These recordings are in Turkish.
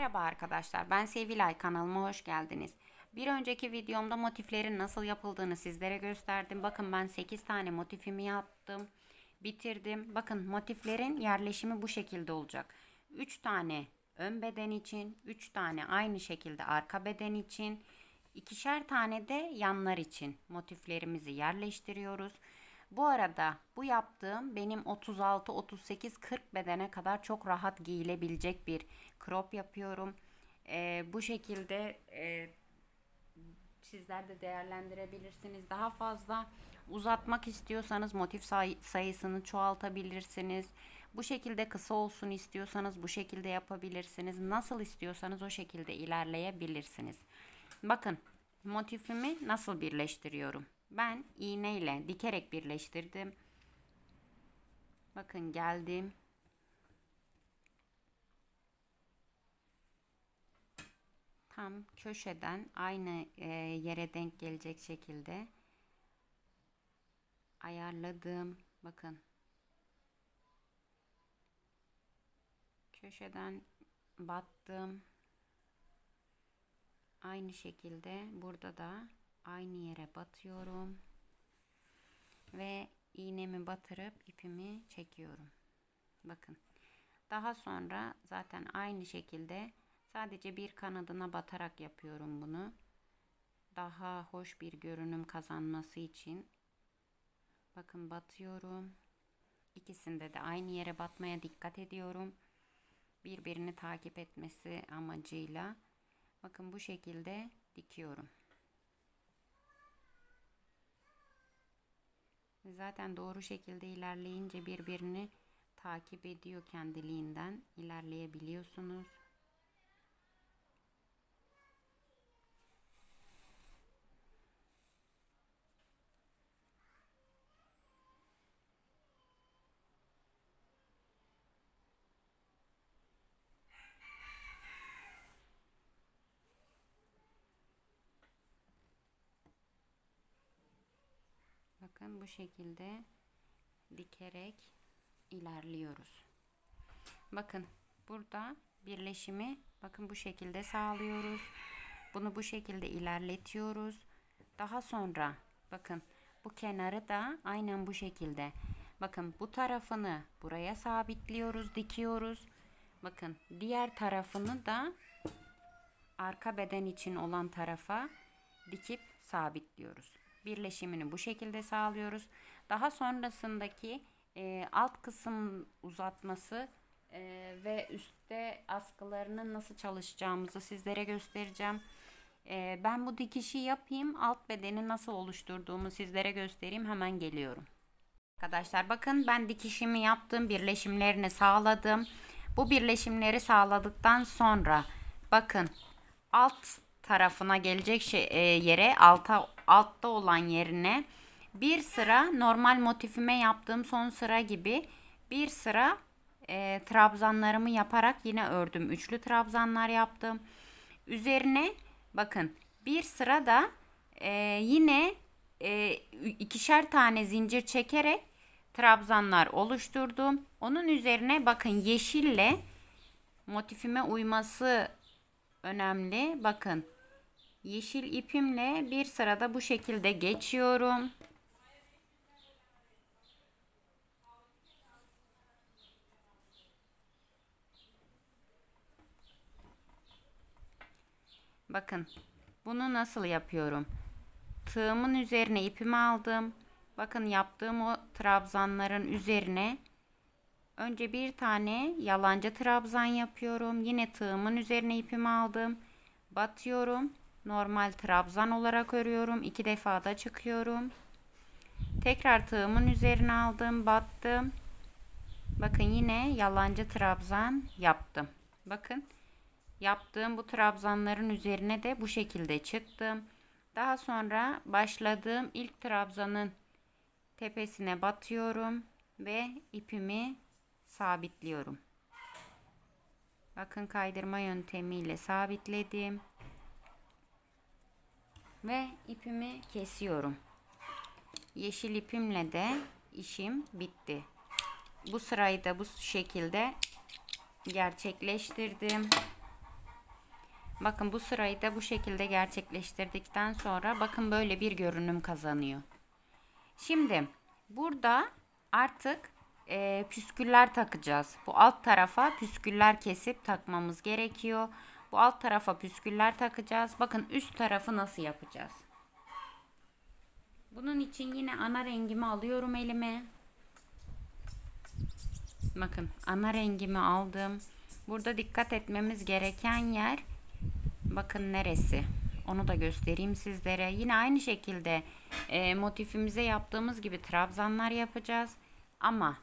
Merhaba arkadaşlar, ben Sevilay kanalıma hoş geldiniz. Bir önceki videomda motiflerin nasıl yapıldığını sizlere gösterdim. Bakın ben 8 tane motifimi yaptım, bitirdim. Bakın motiflerin yerleşimi bu şekilde olacak. 3 tane ön beden için, 3 tane aynı şekilde arka beden için, ikişer tane de yanlar için motiflerimizi yerleştiriyoruz. Bu arada bu yaptığım benim 36, 38, 40 bedene kadar çok rahat giyilebilecek bir crop yapıyorum. Ee, bu şekilde e, sizler de değerlendirebilirsiniz. Daha fazla uzatmak istiyorsanız motif say- sayısını çoğaltabilirsiniz. Bu şekilde kısa olsun istiyorsanız bu şekilde yapabilirsiniz. Nasıl istiyorsanız o şekilde ilerleyebilirsiniz. Bakın motifimi nasıl birleştiriyorum. Ben iğneyle dikerek birleştirdim. Bakın geldim. Tam köşeden aynı e, yere denk gelecek şekilde ayarladım. Bakın. Köşeden battım. Aynı şekilde burada da aynı yere batıyorum. Ve iğnemi batırıp ipimi çekiyorum. Bakın. Daha sonra zaten aynı şekilde sadece bir kanadına batarak yapıyorum bunu. Daha hoş bir görünüm kazanması için. Bakın batıyorum. İkisinde de aynı yere batmaya dikkat ediyorum. Birbirini takip etmesi amacıyla. Bakın bu şekilde dikiyorum. Zaten doğru şekilde ilerleyince birbirini takip ediyor kendiliğinden. ilerleyebiliyorsunuz. Bakın bu şekilde dikerek ilerliyoruz. Bakın burada birleşimi bakın bu şekilde sağlıyoruz. Bunu bu şekilde ilerletiyoruz. Daha sonra bakın bu kenarı da aynen bu şekilde. Bakın bu tarafını buraya sabitliyoruz, dikiyoruz. Bakın diğer tarafını da arka beden için olan tarafa dikip sabitliyoruz birleşimini bu şekilde sağlıyoruz. Daha sonrasındaki e, alt kısım uzatması e, ve üstte askılarının nasıl çalışacağımızı sizlere göstereceğim. E, ben bu dikişi yapayım. Alt bedeni nasıl oluşturduğumu sizlere göstereyim. Hemen geliyorum. Arkadaşlar bakın ben dikişimi yaptım. Birleşimlerini sağladım. Bu birleşimleri sağladıktan sonra bakın alt tarafına gelecek şey, e, yere alta altta olan yerine bir sıra normal motifime yaptığım son sıra gibi bir sıra e, trabzanlarımı yaparak yine ördüm. Üçlü trabzanlar yaptım. Üzerine bakın bir sıra da e, yine e, ikişer tane zincir çekerek trabzanlar oluşturdum. Onun üzerine bakın yeşille motifime uyması önemli. Bakın yeşil ipimle bir sırada bu şekilde geçiyorum. Bakın bunu nasıl yapıyorum? Tığımın üzerine ipimi aldım. Bakın yaptığım o trabzanların üzerine önce bir tane yalancı trabzan yapıyorum. Yine tığımın üzerine ipimi aldım. Batıyorum normal trabzan olarak örüyorum. iki defa da çıkıyorum. Tekrar tığımın üzerine aldım, battım. Bakın yine yalancı trabzan yaptım. Bakın yaptığım bu trabzanların üzerine de bu şekilde çıktım. Daha sonra başladığım ilk trabzanın tepesine batıyorum ve ipimi sabitliyorum. Bakın kaydırma yöntemiyle sabitledim ve ipimi kesiyorum. Yeşil ipimle de işim bitti. Bu sırayı da bu şekilde gerçekleştirdim. Bakın bu sırayı da bu şekilde gerçekleştirdikten sonra bakın böyle bir görünüm kazanıyor. Şimdi burada artık e, püsküller takacağız. Bu alt tarafa püsküller kesip takmamız gerekiyor. Bu alt tarafa püsküller takacağız. Bakın üst tarafı nasıl yapacağız? Bunun için yine ana rengimi alıyorum elime. Bakın ana rengimi aldım. Burada dikkat etmemiz gereken yer bakın neresi? Onu da göstereyim sizlere. Yine aynı şekilde e, motifimize yaptığımız gibi trabzanlar yapacağız. Ama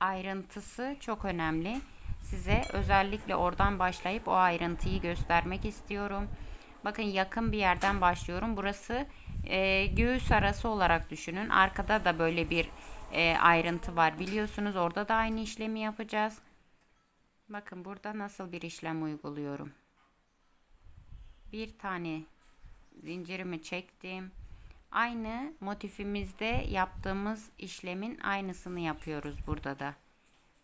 ayrıntısı çok önemli. Size özellikle oradan başlayıp o ayrıntıyı göstermek istiyorum. Bakın yakın bir yerden başlıyorum. Burası e, göğüs arası olarak düşünün. Arkada da böyle bir e, ayrıntı var. Biliyorsunuz orada da aynı işlemi yapacağız. Bakın burada nasıl bir işlem uyguluyorum. Bir tane zincirimi çektim. Aynı motifimizde yaptığımız işlemin aynısını yapıyoruz burada da.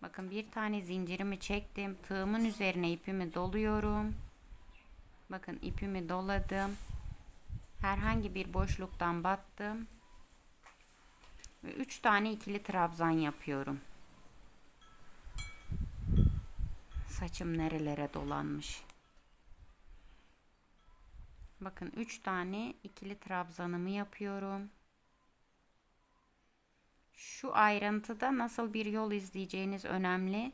Bakın bir tane zincirimi çektim. Tığımın üzerine ipimi doluyorum. Bakın ipimi doladım. Herhangi bir boşluktan battım. Ve 3 tane ikili trabzan yapıyorum. Saçım nerelere dolanmış. Bakın 3 tane ikili trabzanımı yapıyorum. Şu ayrıntıda nasıl bir yol izleyeceğiniz önemli.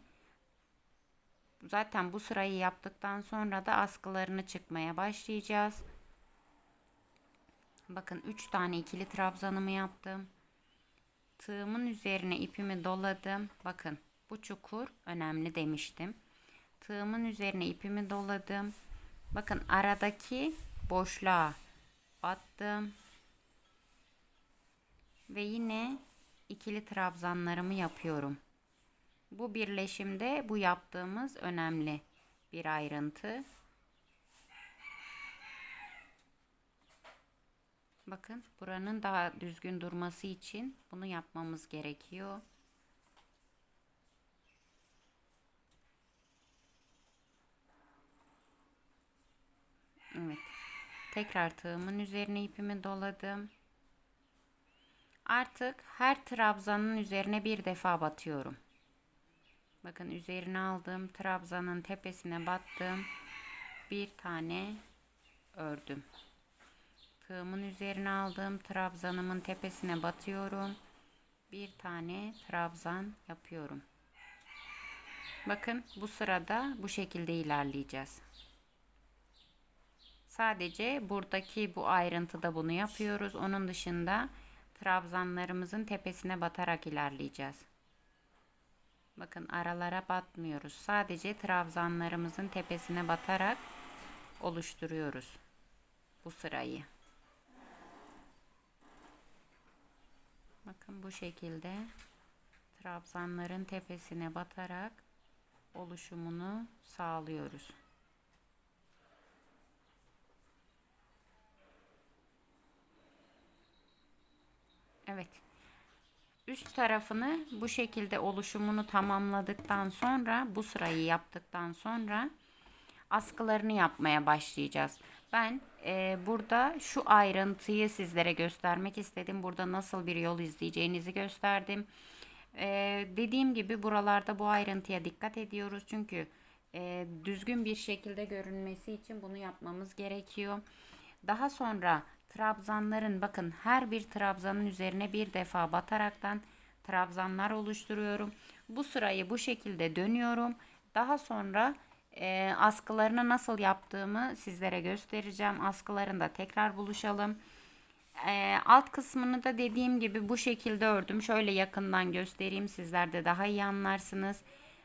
Zaten bu sırayı yaptıktan sonra da askılarını çıkmaya başlayacağız. Bakın 3 tane ikili trabzanımı yaptım. Tığımın üzerine ipimi doladım. Bakın bu çukur önemli demiştim. Tığımın üzerine ipimi doladım. Bakın aradaki boşluğa battım. Ve yine ikili trabzanlarımı yapıyorum. Bu birleşimde bu yaptığımız önemli bir ayrıntı. Bakın buranın daha düzgün durması için bunu yapmamız gerekiyor. Evet. Tekrar tığımın üzerine ipimi doladım. Artık her trabzanın üzerine bir defa batıyorum. Bakın üzerine aldığım trabzanın tepesine battım. Bir tane ördüm. Tığımın üzerine aldığım trabzanımın tepesine batıyorum. Bir tane trabzan yapıyorum. Bakın bu sırada bu şekilde ilerleyeceğiz. Sadece buradaki bu ayrıntıda bunu yapıyoruz. Onun dışında trabzanlarımızın tepesine batarak ilerleyeceğiz. Bakın aralara batmıyoruz. Sadece trabzanlarımızın tepesine batarak oluşturuyoruz bu sırayı. Bakın bu şekilde trabzanların tepesine batarak oluşumunu sağlıyoruz. Evet. Üst tarafını bu şekilde oluşumunu tamamladıktan sonra bu sırayı yaptıktan sonra askılarını yapmaya başlayacağız. Ben e, burada şu ayrıntıyı sizlere göstermek istedim. Burada nasıl bir yol izleyeceğinizi gösterdim. E, dediğim gibi buralarda bu ayrıntıya dikkat ediyoruz. Çünkü e, düzgün bir şekilde görünmesi için bunu yapmamız gerekiyor. Daha sonra trabzanların bakın her bir trabzanın üzerine bir defa bataraktan trabzanlar oluşturuyorum. Bu sırayı bu şekilde dönüyorum. Daha sonra e, askılarını nasıl yaptığımı sizlere göstereceğim. Askılarında tekrar buluşalım. E, alt kısmını da dediğim gibi bu şekilde ördüm. Şöyle yakından göstereyim sizler de daha iyi anlarsınız.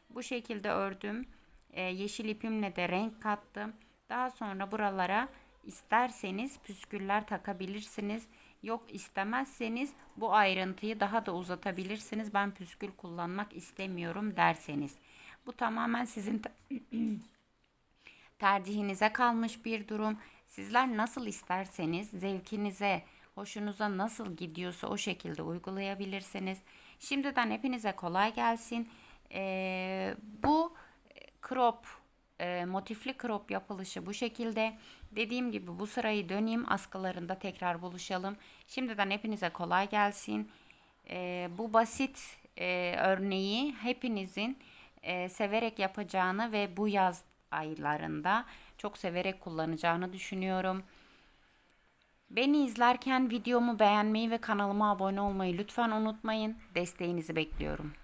Bu şekilde ördüm. E, yeşil ipimle de renk kattım. Daha sonra buralara isterseniz püsküller takabilirsiniz. Yok istemezseniz bu ayrıntıyı daha da uzatabilirsiniz. Ben püskül kullanmak istemiyorum derseniz. Bu tamamen sizin tercihinize kalmış bir durum. Sizler nasıl isterseniz zevkinize, hoşunuza nasıl gidiyorsa o şekilde uygulayabilirsiniz. Şimdiden hepinize kolay gelsin. Ee, bu crop e, motifli crop yapılışı bu şekilde. Dediğim gibi bu sırayı döneyim askılarında tekrar buluşalım. Şimdiden hepinize kolay gelsin. E, bu basit e, örneği hepinizin e, severek yapacağını ve bu yaz aylarında çok severek kullanacağını düşünüyorum. Beni izlerken videomu beğenmeyi ve kanalıma abone olmayı lütfen unutmayın. Desteğinizi bekliyorum.